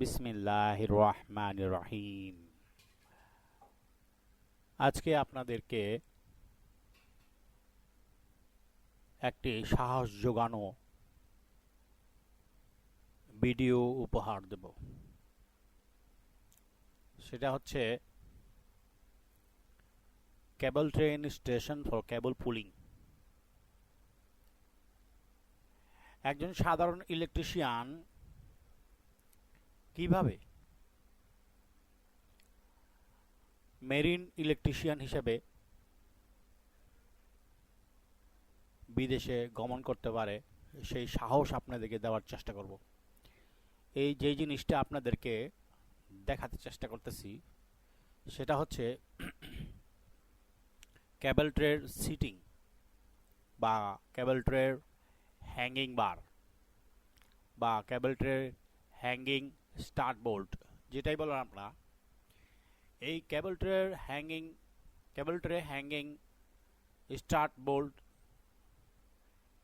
বিসমিল্লাহ রহমান রহিম আজকে আপনাদেরকে একটি সাহস যোগানো ভিডিও উপহার দেব। সেটা হচ্ছে cable train station for cable pulling. একজন সাধারণ ইলেকট্রিশিয়ান কীভাবে? মেরিন ইলেকট্রিশিয়ান হিসেবে বিদেশে গমন করতে পারে, সেই সাহস আপনাদেরকে দেওয়ার চেষ্টা করব। এই যে জিনিসটা আপনাদেরকে দেখাতে চেষ্টা করতেছি, সেটা হচ্ছে ক্যাবেল ট্রের সিটিং বা ক্যাবেল ট্রের হ্যাঙ্গিং বার বা ক্যাবেল ট্রের হ্যাঙ্গিং স্টার্ট বোল্ট, যেটাই বলেন আপনারা, এই cable ট্রের hanging cable tray hanging start bolt,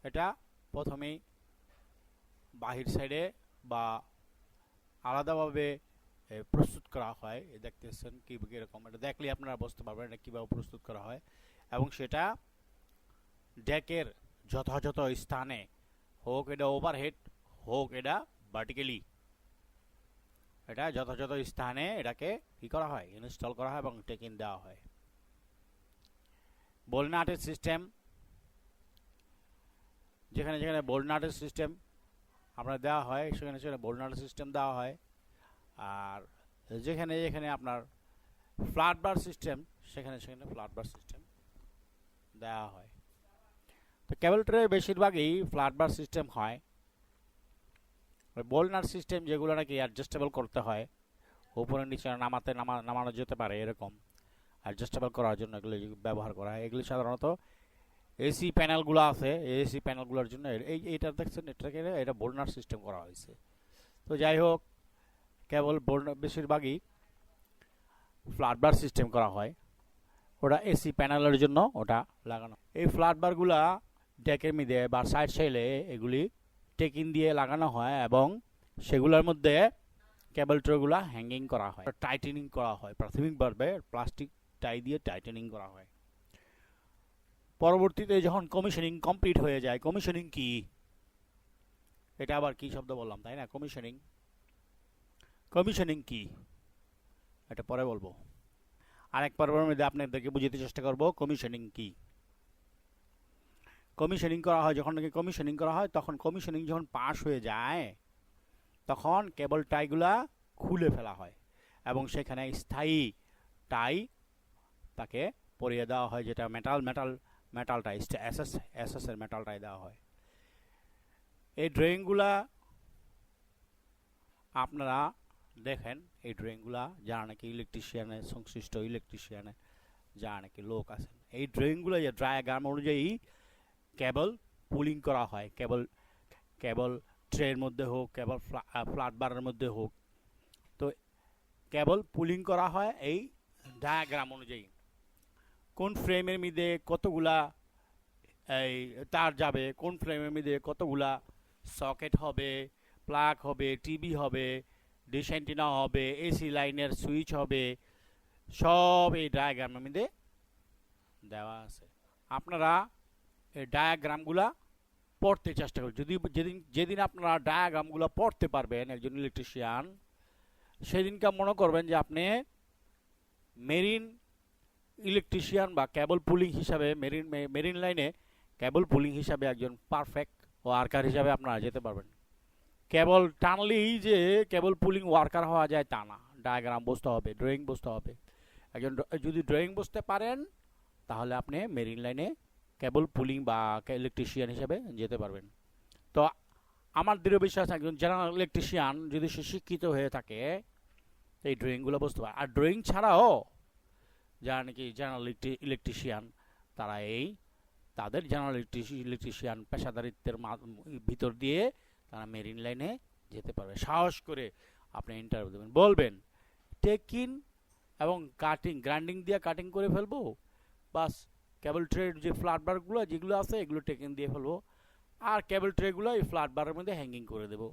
এটা প্রথমেই বাহির সাইডে বা আলাদাভাবে প্রস্তুত করা হয়। দেখতেছেন কি, কীরকম। এটা দেখলে আপনারা বুঝতে পারবেন এটা কীভাবে প্রস্তুত করা হয়। এবং সেটা ডেকের যথাযথ স্থানে, হোক এটা ওভারহেড হোক এটা ভার্টিক্যালি এটা যথাযথ স্থানে এটাকে কি করা হয়? ইনস্টল করা হয় এবং টেকিন দেওয়া হয়। বোলনাটের সিস্টেম যেখানে যেখানে বোলনাটের সিস্টেম আপনার দেওয়া হয়, সেখানে সেখানে বোলনাটের সিস্টেম দেওয়া হয়। আর যেখানে যেখানে আপনার ফ্ল্যাট বার সিস্টেম সেখানে সেখানে ফ্ল্যাট বার সিস্টেম দেওয়া হয়। তো কেবল ট্রে বেশিরভাগই ফ্ল্যাট বার সিস্টেম হয়। বোলনার সিস্টেম যেগুলো নাকি অ্যাডজাস্টেবল করতে হয় উপরে নিচে নামাতে, নামা, নামানো যেতে পারে এরকম। অ্যাডজাস্টেবল করার জন্য এগুলো ব্যবহার করা হয়। এগুলি সাধারণত এসি প্যানেলগুলো আছে এসি প্যানেলগুলোর জন্য এই এইটা দেখছেন এটাকে এটা বোলনার সিস্টেম করা হয়েছে। তো যাই হোক, কেবল বোলনার বেশিরভাগই ফ্ল্যাট বার সিস্টেম করা হয়। ওটা এসি প্যানেলের জন্য ওটা লাগানো। এই ফ্ল্যাট বারগুলা ডেকের মিদে বা সাইড সাইডে এগুলি টেকিন দিয়ে লাগানো হয় এবং সেগুলোর মধ্যে কেবল ট্রেগুলা হ্যাঙ্গিং করা হয় টাইটেনিং করা হয়, প্রাথমিকভাবে প্লাস্টিক টাই দিয়ে টাইটেনিং করা হয়। পরবর্তীতে যখন কমিশনিং কমপ্লিট হয়ে যায় কমিশনিং কি? এটা আবার কি শব্দ বললাম, তাই না? কমিশনিং কমিশনিং কি? এটা পরে বলব। আরেক পর্বের মধ্যে আপনাদেরকে বুঝাতে চেষ্টা করব কমিশনিং কি? কমিশনিং করা হয়, যখন নাকি কমিশনিং করা হয়, তখন কমিশনিং যখন পাস হয়ে যায়, তখন কেবল টাইগুলা খুলে ফেলা হয় এবং সেখানে স্থায়ী টাই তাকে পরিয়ে দেওয়া হয়, যেটা metal metal metal tie SS এর মেটাল টাই দেওয়া হয়। এই ড্রয়িংগুলা আপনারা দেখেন, এই ড্রয়িংগুলা যারা নাকি ইলেকট্রিশিয়ানের সংশ্লিষ্ট ইলেকট্রিশিয়ানে যারা নাকি লোক আছেন, এই ড্রয়িংগুলো যে ডায়াগ্রাম অনুযায়ী কেবল পুলিং করা হয়, কেবল কেবল ট্রের মধ্যে হোক, কেবল ফ্ল্যাট বারের মধ্যে হোক। তো কেবল পুলিং করা হয় এই ডায়াগ্রাম অনুযায়ী। কোন ফ্রেমের মধ্যে কতগুলা, এই, তার যাবে, কোন ফ্রেমের মধ্যে কতগুলা সকেট হবে, প্লাগ হবে, টিভি হবে, ডিশ অ্যান্টিনা হবে, এসি লাইনের সুইচ হবে, সব এই ডায়াগ্রামের মধ্যে দেওয়া আছে। আপনারা ডায়াগ্রামগুলা পড়তে চেষ্টা করুন। যদি যেদিন যেদিন আপনারা ডায়াগ্রামগুলো পড়তে পারবেন, একজন ইলেকট্রিশিয়ান সেদিনকে মনে করবেন যে আপনি মেরিন ইলেকট্রিশিয়ান বা কেবল পুলিং হিসাবে মেরিন মেরিন লাইনে কেবল পুলিং হিসাবে একজন পারফেক্ট ওয়ার্কার হিসাবে আপনারা যেতে পারবেন। কেবল টানলেই যে কেবল পুলিং ওয়ার্কার হওয়া যায় তা না। ডায়াগ্রাম বুঝতে হবে ড্রয়িং বুঝতে হবে। একজন, যদি ড্রয়িং বুঝতে পারেন, তাহলে আপনি মেরিন লাইনে কেবল পুলিং বা ইলেকট্রিশিয়ান হিসেবে যেতে পারবেন। তো আমার দৃঢ় বিশ্বাস একজন জেনারেল ইলেকট্রিশিয়ান যদি সে শিক্ষিত হয়ে থাকে, এই ড্রয়িংগুলো বুঝতে পারে আর ড্রয়িং ছাড়াও যারা নাকি জেনারেল ইলেকট্রিশিয়ান তারা এই তাদের জেনারেল ইলেকট্রিশিয়ান পেশাদারিত্বের ভিতর দিয়ে তারা মেরিন লাইনে যেতে পারবে। সাহস করে আপনি ইন্টারভিউ দেবেন। বলবেন টেকিন এবং কাটিং গ্রাইন্ডিং দিয়ে কাটিং করে ফেলব? বাস কেবল ট্রের যে ফ্ল্যাট বারগুলো যেগুলো আছে, এগুলো টেকেন দিয়ে ফেলব। আর কেবল ট্রেগুলো এই ফ্ল্যাট বারের মধ্যে হ্যাঙ্গিং করে দেবো।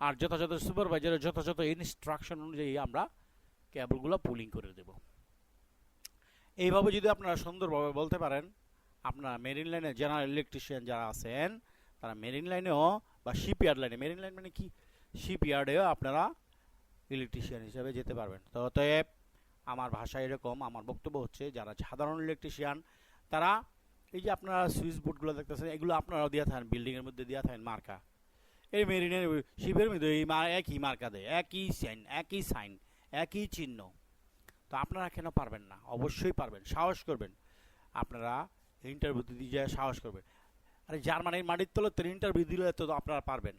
আর যথাযথ সুপারভাইজারের যথাযথ ইনস্ট্রাকশন অনুযায়ী আমরা কেবলগুলো পুলিং করে দেব। এইভাবে যদি আপনারা সুন্দরভাবে বলতে পারেন, আপনারা মেরিন লাইনে জেনারেল ইলেকট্রিশিয়ান যারা আছেন, তারা মেরিন লাইনেও বা শিপইয়ার্ড লাইনে মেরিন লাইন মানে কি? শিপইয়ার্ডেও আপনারা ইলেকট্রিশিয়ান হিসেবে যেতে পারবেন। তো অতএব আমার ভাষা এরকম, আমার বক্তব্য হচ্ছে যারা সাধারণ ইলেকট্রিশিয়ান তারা এই যে আপনারা সুইচ বোর্ডগুলো দেখতেছেন, এগুলো আপনারাও দিয়ে থাকেন বিল্ডিংয়ের মধ্যে দিয়ে থাকেন মার্কা। এই মেরিনের শিবের মধ্যে এই মা, একই মার্কা দেয়, একই সাইন একই সাইন একই চিহ্ন। তো আপনারা কেন পারবেন না? অবশ্যই পারবেন, সাহস করবেন। আপনারা ইন্টারভিউ দিতে যায় সাহস করবেন। আরে জার্মানির মাটির তলে তো ইন্টারভিউ দিলে তো আপনারা পারবেন।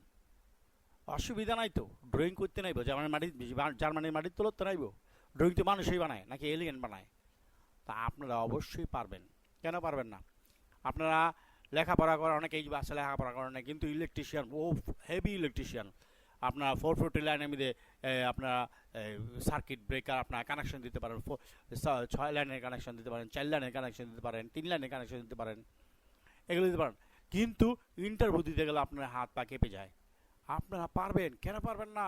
অসুবিধা নাই তো ড্রয়িং করতে নাইব জার্মানির মাটির জার্মানির মাটির তলে তো নাইব। ড্রয়িং তো মানুষই বানায়, নাকি এলিয়েন বানায়? তা আপনারা অবশ্যই পারবেন। কেন পারবেন না? আপনারা লেখাপড়া করা অনেকেই বাসা লেখাপড়া করে না কিন্তু ইলেকট্রিশিয়ান ও হেভি ইলেকট্রিশিয়ান আপনার ফোর ফোরটি লাইনের মধ্যে আপনারা সার্কিট ব্রেকার আপনারা কানেকশন দিতে পারেন। ছয় লাইনের কানেকশন দিতে পারেন, চার লাইনের কানেকশন দিতে পারেন, তিন লাইনের কানেকশন দিতে পারেন। এগুলো দিতে পারেন। কিন্তু ইন্টারভিউ দিতে গেলে আপনার হাত পা কেঁপে যায়। আপনারা পারবেন? কেন পারবেন না?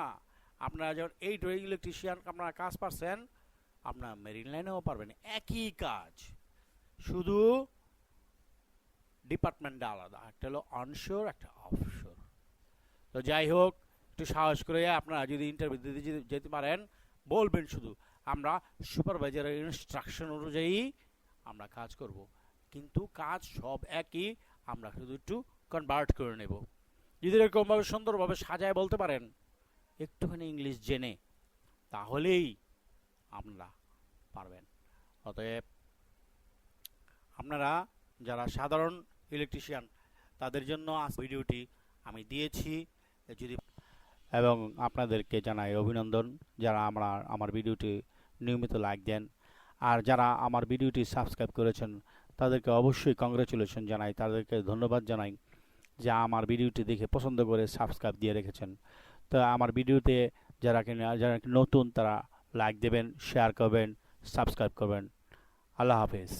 আপনারা যখন এই ড্রয়িং ইলেকট্রিশিয়ান আপনারা কাজ পারছেন, আপনার মেরিন লাইনেও পারবেন। একই কাজ। শুধু ডিপার্টমেন্টটা আলাদা, একটা হলো অনশোর একটা অফশোর তো যাই হোক, একটু সাহস করে আপনারা যদি ইন্টারভিউ দিতে যেতে পারেন, বলবেন শুধু, আমরা সুপারভাইজারের ইনস্ট্রাকশন অনুযায়ী আমরা কাজ করব। কিন্তু কাজ সব একই, আমরা শুধু একটু কনভার্ট করে নেব। যদি এরকমভাবে সুন্দরভাবে সাজায় বলতে পারেন একটুখানি ইংলিশ জেনে তাহলেই আপনারা পারবেন। অতএব আপনারা যারা সাধারণ ইলেকট্রিশিয়ান তাদের জন্য ভিডিওটি আমি দিয়েছি। যদি এবং আপনাদেরকে জানাই অভিনন্দন, যারা আমরা আমার ভিডিওটি নিয়মিত লাইক দেন। আর যারা আমার ভিডিওটি সাবস্ক্রাইব করেছেন, তাদেরকে অবশ্যই কংগ্রেচুলেশন জানাই। তাদেরকে ধন্যবাদ জানাই যা আমার ভিডিওটি দেখে পছন্দ করে সাবস্ক্রাইব দিয়ে রেখেছেন। তো আমার ভিডিওতে যারা কিনা, যারা নতুন তারা লাইক দেবেন শেয়ার করবেন সাবস্ক্রাইব করবেন। আল্লাহ হাফেজ।